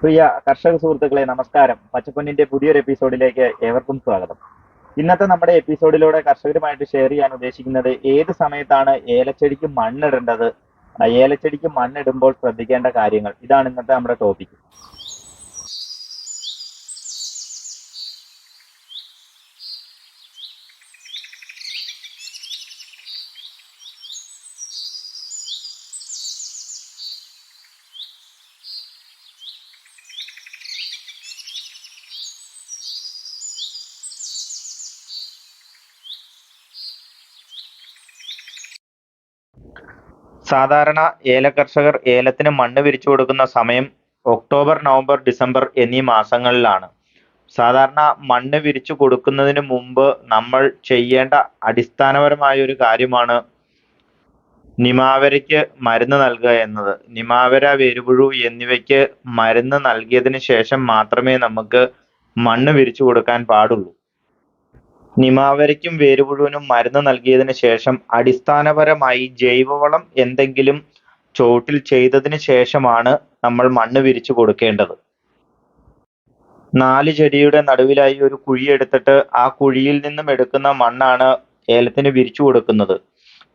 പ്രിയ കർഷക സുഹൃത്തുക്കളെ നമസ്കാരം. പച്ചപ്പൊന്നിന്റെ പുതിയൊരു എപ്പിസോഡിലേക്ക് ഏവർക്കും സ്വാഗതം. ഇന്നത്തെ നമ്മുടെ എപ്പിസോഡിലൂടെ കർഷകരുമായിട്ട് ഷെയർ ചെയ്യാൻ ഉദ്ദേശിക്കുന്നത് ഏത് സമയത്താണ് ഏലച്ചെടിക്ക് മണ്ണിടേണ്ടത്? ഏലച്ചെടിക്ക് മണ്ണിടുമ്പോൾ ശ്രദ്ധിക്കേണ്ട കാര്യങ്ങൾ. ഇതാണ് ഇന്നത്തെ നമ്മുടെ ടോപ്പിക് സാധാരണ ഏല കർഷകർ ഏലത്തിന് മണ്ണ് വിരിച്ചു കൊടുക്കുന്ന സമയം ഒക്ടോബർ നവംബർ ഡിസംബർ എന്നീ മാസങ്ങളിലാണ്. സാധാരണ മണ്ണ് വിരിച്ചു കൊടുക്കുന്നതിന് മുമ്പ് നമ്മൾ ചെയ്യേണ്ട അടിസ്ഥാനപരമായ ഒരു കാര്യമാണ് നിമാവരയ്ക്ക് മരുന്ന് നൽകുക എന്നത്. നിമാവര വേരുപുഴു എന്നിവയ്ക്ക് മരുന്ന് നൽകിയതിന് ശേഷം മാത്രമേ നമുക്ക് മണ്ണ് വിരിച്ചു കൊടുക്കാൻ പാടുള്ളൂ. നിമാവരയ്ക്കും വേരുപുഴുവിനും മരുന്ന് നൽകിയതിന് ശേഷം അടിസ്ഥാനപരമായി ജൈവവളം എന്തെങ്കിലും ചോട്ടിൽ ചെയ്തതിന് ശേഷമാണ് നമ്മൾ മണ്ണ് വിരിച്ചു കൊടുക്കേണ്ടത്. നാല് ചെടിയുടെ നടുവിലായി ഒരു കുഴി എടുത്തിട്ട് ആ കുഴിയിൽ നിന്നും എടുക്കുന്ന മണ്ണാണ് ഏലത്തിന് വിരിച്ചു കൊടുക്കുന്നത്.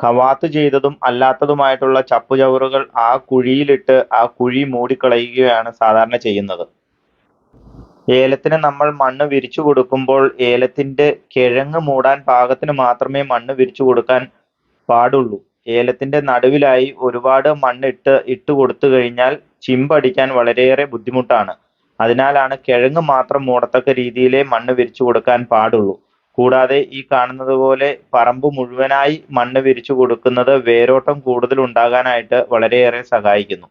കവാത്ത് ചെയ്തതും അല്ലാത്തതുമായിട്ടുള്ള ചപ്പുചവറുകൾ ആ കുഴിയിലിട്ട് ആ കുഴി മൂടിക്കളയുകയാണ് സാധാരണ ചെയ്യുന്നത്. ഏലത്തിന് നമ്മൾ മണ്ണ് വിരിച്ചു കൊടുക്കുമ്പോൾ ഏലത്തിന്റെ കിഴങ്ങ് മൂടാൻ പാകത്തിന് മാത്രമേ മണ്ണ് വിരിച്ചു കൊടുക്കാൻ പാടുള്ളൂ. ഏലത്തിന്റെ നടുവിലായി ഒരുപാട് മണ്ണിട്ട് ഇട്ട് കൊടുത്തു കഴിഞ്ഞാൽ ചിമ്പടിക്കാൻ വളരെയേറെ ബുദ്ധിമുട്ടാണ്. അതിനാലാണ് കിഴങ്ങ് മാത്രം മൂടത്തക്ക രീതിയിലേ മണ്ണ് വിരിച്ചു കൊടുക്കാൻ പാടുള്ളൂ. കൂടാതെ ഈ കാണുന്നത് പോലെ പറമ്പ് മുഴുവനായി മണ്ണ് വിരിച്ചു കൊടുക്കുന്നത് വേരോട്ടം കൂടുതൽ ഉണ്ടാകാനായിട്ട് വളരെയേറെ സഹായിക്കുന്നു.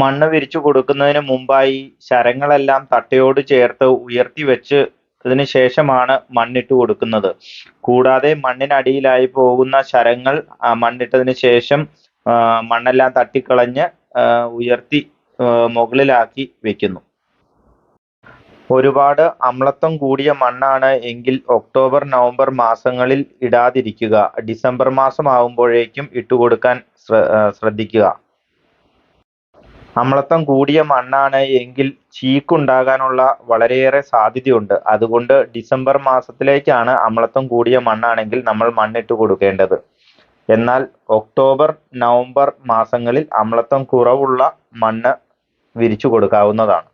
മണ്ണ് വിരിച്ചു കൊടുക്കുന്നതിന് മുമ്പായി ശരങ്ങളെല്ലാം തട്ടയോട് ചേർത്ത് ഉയർത്തി വെച്ച് അതിന് ശേഷമാണ് മണ്ണിട്ട് കൊടുക്കുന്നത്. കൂടാതെ മണ്ണിനടിയിലായി പോകുന്ന ശരങ്ങൾ മണ്ണിട്ടതിന് ശേഷം മണ്ണെല്ലാം തട്ടിക്കളഞ്ഞ് ഉയർത്തി മുകളിലാക്കി വെക്കുന്നു. ഒരുപാട് അമ്ലത്വം കൂടിയ മണ്ണാണ് എങ്കിൽ ഒക്ടോബർ നവംബർ മാസങ്ങളിൽ ഇടാതിരിക്കുക. ഡിസംബർ മാസം ആവുമ്പോഴേക്കും ഇട്ടുകൊടുക്കാൻ ശ്രദ്ധിക്കുക. അമ്ലത്വം കൂടിയ മണ്ണാണ് എങ്കിൽ ചീക്കുണ്ടാകാനുള്ള വളരെയേറെ സാധ്യതയുണ്ട്. അതുകൊണ്ട് ഡിസംബർ മാസത്തിലേക്കാണ് അമ്ലത്വം കൂടിയ മണ്ണാണെങ്കിൽ നമ്മൾ മണ്ണിട്ട് കൊടുക്കേണ്ടത്. എന്നാൽ ഒക്ടോബർ നവംബർ മാസങ്ങളിൽ അമ്ലത്വം കുറവുള്ള മണ്ണ് വിരിച്ചു കൊടുക്കാവുന്നതാണ്.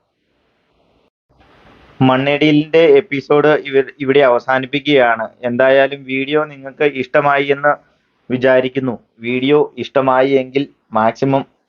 മണ്ണിടിയിലിന്റെ എപ്പിസോഡ് ഇവ- ഇവിടെ അവസാനിപ്പിക്കുകയാണ്. എന്തായാലും വീഡിയോ നിങ്ങൾക്ക് ഇഷ്ടമായി എന്ന് വിചാരിക്കുന്നു. വീഡിയോ ഇഷ്ടമായി എങ്കിൽ മാക്സിമം